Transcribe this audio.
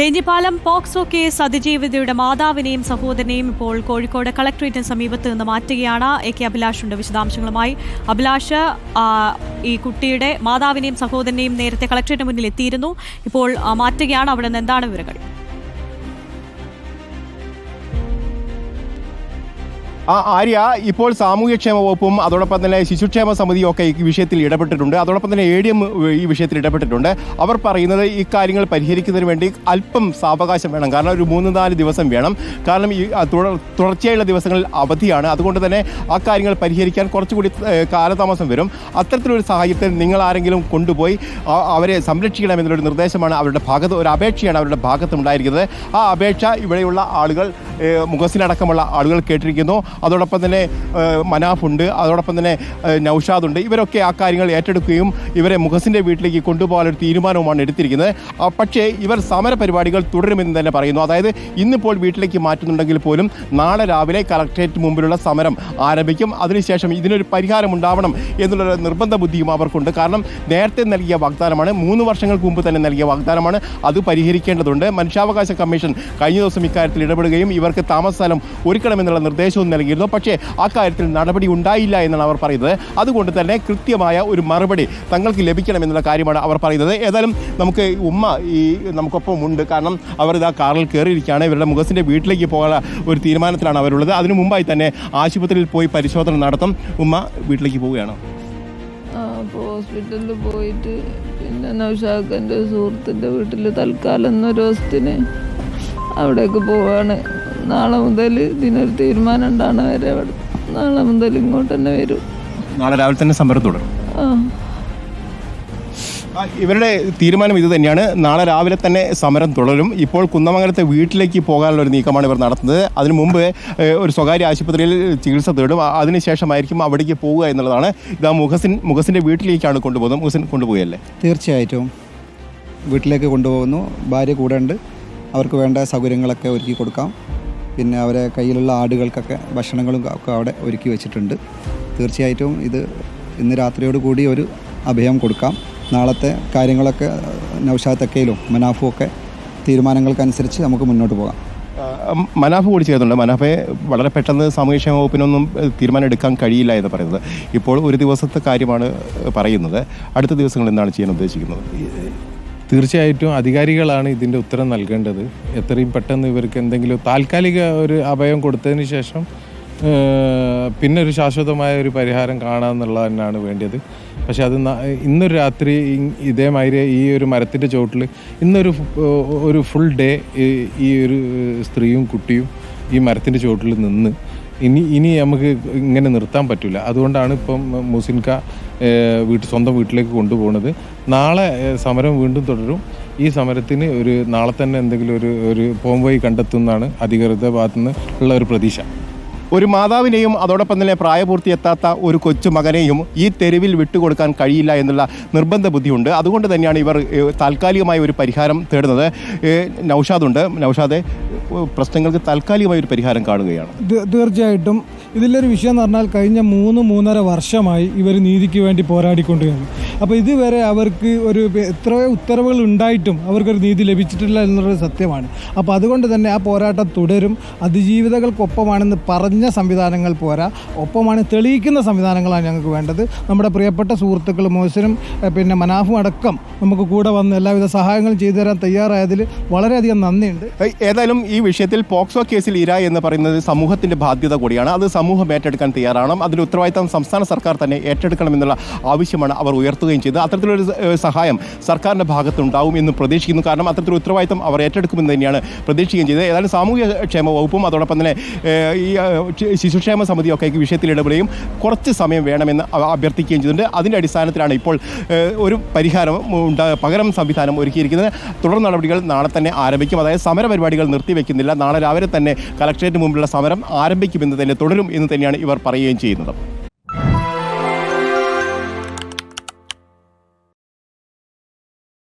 Thenhipalam POCSO case അതിജീവിതയുടെ മാതാവിനെയും സഹോദരനെയും ഇപ്പോൾ കോഴിക്കോട് കളക്ടറേറ്റിന് സമീപത്ത് നിന്ന് മാറ്റുകയാണ്. എ കെ അഭിലാഷുണ്ട് വിശദാംശങ്ങളുമായി. അഭിലാഷ് ഈ കുട്ടിയുടെ മാതാവിനെയും സഹോദരനെയും നേരത്തെ കളക്ടറേറ്റിന് മുന്നിൽ എത്തിയിരുന്നു. ഇപ്പോൾ മാറ്റുകയാണ്. അവിടെ നിന്ന് എന്താണ് വിവരങ്ങൾ? ആ ആര്യ ഇപ്പോൾ സാമൂഹ്യക്ഷേമ വകുപ്പും അതോടൊപ്പം തന്നെ ശിശുക്ഷേമ സമിതിയും ഒക്കെ ഈ വിഷയത്തിൽ ഇടപെട്ടിട്ടുണ്ട്. അതോടൊപ്പം തന്നെ എ ഡി എം ഈ വിഷയത്തിൽ ഇടപെട്ടിട്ടുണ്ട്. അവർ പറയുന്നത് ഈ കാര്യങ്ങൾ പരിഹരിക്കുന്നതിന് വേണ്ടി അല്പം സാവകാശം വേണം. കാരണം ഒരു മൂന്ന് നാല് ദിവസം വേണം. കാരണം ഈ തുടർച്ചയായുള്ള ദിവസങ്ങളിൽ അവധിയാണ്. അതുകൊണ്ട് തന്നെ ആ കാര്യങ്ങൾ പരിഹരിക്കാൻ കുറച്ചുകൂടി കാലതാമസം വരും. അത്തരത്തിലൊരു സാഹചര്യത്തിൽ നിങ്ങൾ ആരെങ്കിലും കൊണ്ടുപോയി അവരെ സംരക്ഷിക്കണം എന്നൊരു നിർദ്ദേശമാണ് അവരുടെ ഭാഗത്ത് ഒരു അപേക്ഷയാണ് അവരുടെ ഭാഗത്തുണ്ടായിരിക്കുന്നത്. ആ അപേക്ഷ ഇവിടെയുള്ള ആളുകൾ മുഖസിനടക്കമുള്ള ആളുകൾ കേട്ടിരിക്കുന്നു. അതോടൊപ്പം തന്നെ മനാഫുണ്ട് അതോടൊപ്പം തന്നെ നൗഷാദുണ്ട് ഇവരൊക്കെ ആ കാര്യങ്ങൾ ഏറ്റെടുക്കുകയും ഇവരെ മുഖസിന്റെ വീട്ടിലേക്ക് കൊണ്ടുപോകാനൊരു തീരുമാനവുമാണ് എടുത്തിരിക്കുന്നത്. പക്ഷേ ഇവർ സമര പരിപാടികൾ തുടരുമെന്ന് തന്നെ പറയുന്നു. അതായത് ഇന്നിപ്പോൾ വീട്ടിലേക്ക് മാറ്റുന്നുണ്ടെങ്കിൽ പോലും നാളെ രാവിലെ കളക്ട്രേറ്റ് മുമ്പിലുള്ള സമരം ആരംഭിക്കും. അതിനുശേഷം ഇതിനൊരു പരിഹാരം ഉണ്ടാവണം എന്നുള്ള നിർബന്ധ ബുദ്ധിയും അവർക്കുണ്ട്. കാരണം നേരത്തെ നൽകിയ വാഗ്ദാനമാണ് മൂന്ന് വർഷങ്ങൾക്ക് മുമ്പ് തന്നെ നൽകിയ വാഗ്ദാനമാണ്. അത് പരിഹരിക്കേണ്ടതുണ്ട്. മനുഷ്യാവകാശ കമ്മീഷൻ കഴിഞ്ഞ ദിവസം ഇക്കാര്യത്തിൽ ഇടപെടുകയും ഇവർക്ക് താമസ സ്ഥലം ഒരുക്കണമെന്നുള്ള നിർദ്ദേശവും നൽകിയിരുന്നു. പക്ഷേ ആ കാര്യത്തിൽ നടപടി ഉണ്ടായില്ല എന്നാണ് അവർ പറയുന്നത്. അതുകൊണ്ട് തന്നെ കൃത്യമായ ഒരു മറുപടി തങ്ങൾക്ക് ലഭിക്കണം എന്നുള്ള കാര്യമാണ് അവർ പറയുന്നത്. ഏതായാലും നമുക്ക് ഉമ്മ ഈ നമുക്കൊപ്പം ഉണ്ട്. കാരണം അവർ ഇതാ കാറിൽ കയറിയിരിക്കുകയാണ്. ഇവരുടെ മുഖസിന്റെ വീട്ടിലേക്ക് പോകാനുള്ള ഒരു തീരുമാനത്തിലാണ് അവരുള്ളത്. അതിനു മുമ്പായി തന്നെ ആശുപത്രിയിൽ പോയി പരിശോധന നടത്തും. ഉമ്മ വീട്ടിലേക്ക് പോവുകയാണ്. ഹോസ്പിറ്റലിൽ പോയിട്ട് പിന്നെ നൗഷാഖന്റെ സുഹൃത്തിന്റെ വീട്ടിൽ തൽക്കാലം എന്നൊരു ദിവസത്തിന് അവിടേക്ക് പോവാണ്. നാളെ മുതൽ ഇതിനൊരു തീരുമാനം ഉണ്ടാണ് വരെ അവിടെ നാളെ മുതൽ ഇങ്ങോട്ട് തന്നെ വരും. നാളെ രാവിലെ തന്നെ സമരം തുടരും. ആ. ഇവരുടെ തീരുമാനം ഇത് തന്നെയാണ്. നാളെ രാവിലെ തന്നെ സമരം തുടരും. ഇപ്പോൾ കുന്നമംഗലത്തെ വീട്ടിലേക്ക് പോകാനുള്ള ഒരു നീക്കമാണ് ഇവർ നടത്തുന്നത്. അതിനു മുമ്പ് ഒരു സ്വകാര്യ ആശുപത്രിയിൽ ചികിത്സ തേടും. അതിനുശേഷമായിരിക്കും അവിടേക്ക് പോവുക എന്നുള്ളതാണ്. ഇതാ മുഖസിൻ മുഖസിന്റെ വീട്ടിലേക്കാണ് കൊണ്ടുപോകുന്നത്. മുഹസിൻ കൊണ്ടുപോയല്ലേ തീർച്ചയായിട്ടും വീട്ടിലേക്ക് കൊണ്ടുപോകുന്നു. ഭാര്യ കൂടെ ഉണ്ട്. അവർക്ക് വേണ്ട സൗകര്യങ്ങളൊക്കെ ഒരുക്കി കൊടുക്കാം. പിന്നെ അവരെ കയ്യിലുള്ള ആടുകൾക്കൊക്കെ ഭക്ഷണങ്ങളും ഒക്കെ അവിടെ ഒരുക്കി വെച്ചിട്ടുണ്ട്. തീർച്ചയായിട്ടും ഇത് ഇന്ന് രാത്രിയോട് കൂടി ഒരു അഭയം കൊടുക്കാം. നാളത്തെ കാര്യങ്ങളൊക്കെ നൗഷാദ് തക്കയിലും മനാഫും ഒക്കെ തീരുമാനങ്ങൾക്കനുസരിച്ച് നമുക്ക് മുന്നോട്ട് പോകാം. മനാഫ് കൂടി ചേർന്നുണ്ട് മനാഫെ വളരെ പെട്ടെന്ന് സാമൂഹ്യക്ഷേമ വകുപ്പിനൊന്നും തീരുമാനം എടുക്കാൻ കഴിയില്ല എന്ന് പറയുന്നത്. ഇപ്പോൾ ഒരു ദിവസത്തെ കാര്യമാണ് പറയുന്നത്. അടുത്ത ദിവസങ്ങൾ എന്താണ് ചെയ്യാൻ ഉദ്ദേശിക്കുന്നത്? തീർച്ചയായിട്ടും അധികാരികളാണ് ഇതിന്റെ ഉത്തരം നൽകേണ്ടത്. എത്രയും പെട്ടെന്ന് ഇവർക്ക് എന്തെങ്കിലും താൽക്കാലിക ഒരു അഭയം കൊടുത്തതിന് ശേഷം പിന്നെ ഒരു ശാശ്വതമായ ഒരു പരിഹാരം കാണാമെന്നുള്ളത് തന്നെയാണ് വേണ്ടത് പക്ഷെ അത് ഇന്നൊരു രാത്രി ഇതേമാതിരി ഈ ഒരു മരത്തിന്റെ ചോട്ടിൽ ഇന്നൊരു ഒരു ഫുൾ ഡേ ഈ ഒരു സ്ത്രീയും കുട്ടിയും ഈ മരത്തിന്റെ ചോട്ടിൽ നിന്ന് ഇനി ഇനി നമുക്ക് ഇങ്ങനെ നിർത്താൻ പറ്റില്ല. അതുകൊണ്ടാണ് ഇപ്പം മുസിൻക വീട്ട് സ്വന്തം വീട്ടിലേക്ക് കൊണ്ടുപോകുന്നത് നാളെ സമരം വീണ്ടും തുടരും. ഈ സമരത്തിന് ഒരു നാളെ തന്നെ എന്തെങ്കിലും ഒരു ഒരു പോംവഴി അധികൃതരുടെ ഭാഗത്തുനിന്ന് ഉള്ള ഒരു പ്രതീക്ഷ. ഒരു മാതാവിനെയും അതോടൊപ്പം തന്നെ പ്രായപൂർത്തി എത്താത്ത ഒരു കൊച്ചു മകനെയും ഈ തെരുവിൽ വിട്ടുകൊടുക്കാൻ കഴിയില്ല എന്നുള്ള നിർബന്ധ ബുദ്ധിയുണ്ട്. അതുകൊണ്ട് തന്നെയാണ് ഇവർ താൽക്കാലികമായ ഒരു പരിഹാരം തേടുന്നത്. നൗഷാദ് നൗഷാദുണ്ട് നൗഷാദെ പ്രശ്നങ്ങൾക്ക് താൽക്കാലികമായ ഒരു പരിഹാരം കാണുകയാണ്. തീർച്ചയായിട്ടും. ഇതിലൊരു വിഷയം എന്ന് പറഞ്ഞാൽ കഴിഞ്ഞ മൂന്ന് മൂന്നര വർഷമായി ഇവർ നീതിക്ക് വേണ്ടി പോരാടിക്കൊണ്ടിരുന്നു അപ്പോൾ ഇതുവരെ അവർക്ക് ഒരു എത്രയോ ഉത്തരവുകൾ ഉണ്ടായിട്ടും അവർക്കൊരു നീതി ലഭിച്ചിട്ടില്ല എന്നുള്ളത് സത്യമാണ്. അപ്പോൾ അതുകൊണ്ട് തന്നെ ആ പോരാട്ടം തുടരും. അതിജീവിതകൾക്കൊപ്പമാണെന്ന് പറഞ്ഞ സംവിധാനങ്ങൾ പോരാ. ഒപ്പമാണ് തെളിയിക്കുന്ന സംവിധാനങ്ങളാണ് ഞങ്ങൾക്ക് വേണ്ടത്. നമ്മുടെ പ്രിയപ്പെട്ട സുഹൃത്തുക്കൾ മോശനും പിന്നെ മനാഫും അടക്കം നമുക്ക് കൂടെ വന്ന് എല്ലാവിധ സഹായങ്ങളും ചെയ്തു തരാൻ തയ്യാറായതിൽ വളരെയധികം നന്ദിയുണ്ട്. ഏതായാലും ഈ വിഷയത്തിൽ പോക്സോ കേസിൽ ഇര എന്ന് പറയുന്നത് സമൂഹത്തിന്റെ ബാധ്യത കൂടിയാണ്. അത് സമൂഹം ഏറ്റെടുക്കാൻ തയ്യാറാണ്. അതിന് ഉത്തരവാദിത്തം സംസ്ഥാന സർക്കാർ തന്നെ ഏറ്റെടുക്കണമെന്നുള്ള ആവശ്യമാണ് അവർ ഉയർത്തുകയും ചെയ്തത്. അത്തരത്തിലൊരു സഹായം സർക്കാരിന്റെ ഭാഗത്തുണ്ടാവും എന്ന് പ്രതീക്ഷിക്കുന്നു. കാരണം അത്തരത്തിലൊരു ഉത്തരവാദിത്തം അവർ ഏറ്റെടുക്കുമെന്ന് തന്നെയാണ് പ്രതീക്ഷിക്കുകയും ചെയ്തത്. ഏതായാലും സാമൂഹ്യ ക്ഷേമ വകുപ്പും അതോടൊപ്പം തന്നെ ഈ ശിശുക്ഷേമ സമിതി ശിശുക്ഷേമ സമിതിയൊക്കെ ഈ വിഷയത്തിൽ ഇടപെടുകയും കുറച്ച് സമയം വേണമെന്ന് അഭ്യർത്ഥിക്കുകയും ചെയ്തിട്ടുണ്ട്. അതിന്റെ അടിസ്ഥാനത്തിലാണ് ഇപ്പോൾ ഒരു പരിഹാരം ഉണ്ടാ പകരം സംവിധാനം ഒരുക്കിയിരിക്കുന്നത്. തുടർ നടപടികൾ നാളെ തന്നെ ആരംഭിക്കും. അതായത് സമര പരിപാടികൾ നിർത്തിവെക്കുന്നില്ല നാളെ രാവിലെ തന്നെ കളക്ട്രേറ്റിന് മുമ്പിലുള്ള സമരം ആരംഭിക്കുമെന്ന് തന്നെ തുടരും എന്ന് തന്നെയാണ് ഇവർ പറയുകയും ചെയ്യുന്നത്.